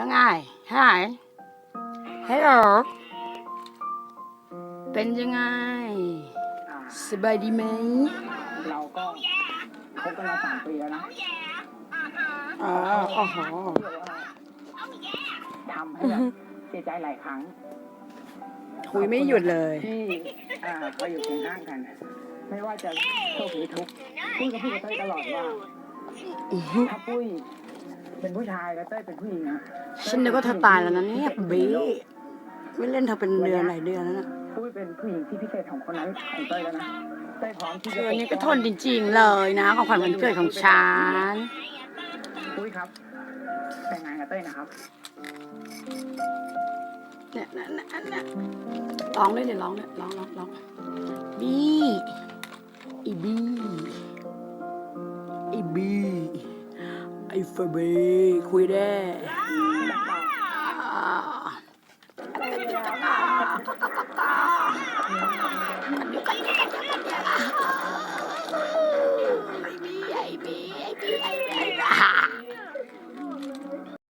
ว่าไง Hi Hello เป็นยังไงอ่าสบายดีไหม เราก็คบกันมาสามปีแล้วนะอ๋อโอ้โหที่แบบว่าทำให้แบบเสียใจหลายครั้ง คุยไม่หยุดเลยที่อ่าเราอยู่เคียงข้างกัน ไม่ว่าจะโชคหรือทุกข์ปุ้ยก็พูดกับเต้ยตลอดว่าถ้าปุ้ย เป็นผู้ชายแล้วเต้ยเป็นผู้หญิงนะฉันนึกว่าเธอตายแล้วนะเนี่ยบีไม่เล่นเธอเป็นเดือนหลายเดือนแล้วนะปุ้ยเป็นผู้หญิงที่พิเศษของคนนั้นของเต้ยแล้วนะเต้ยพร้อมที่เธจะอนี่ก็ทนจริงๆเลยนะของขวัญวันเกิดของฉันปุ้ยครับ แต่งงานกับเต้ยนะครับ เนี่ยเนี่ยเนี่ยเนี่ยร้องเลยเนี่ยร้องเนี่ยร้องร้องร้องบี้อีบี้อีบี้ အိဖဘေခွေတဲ့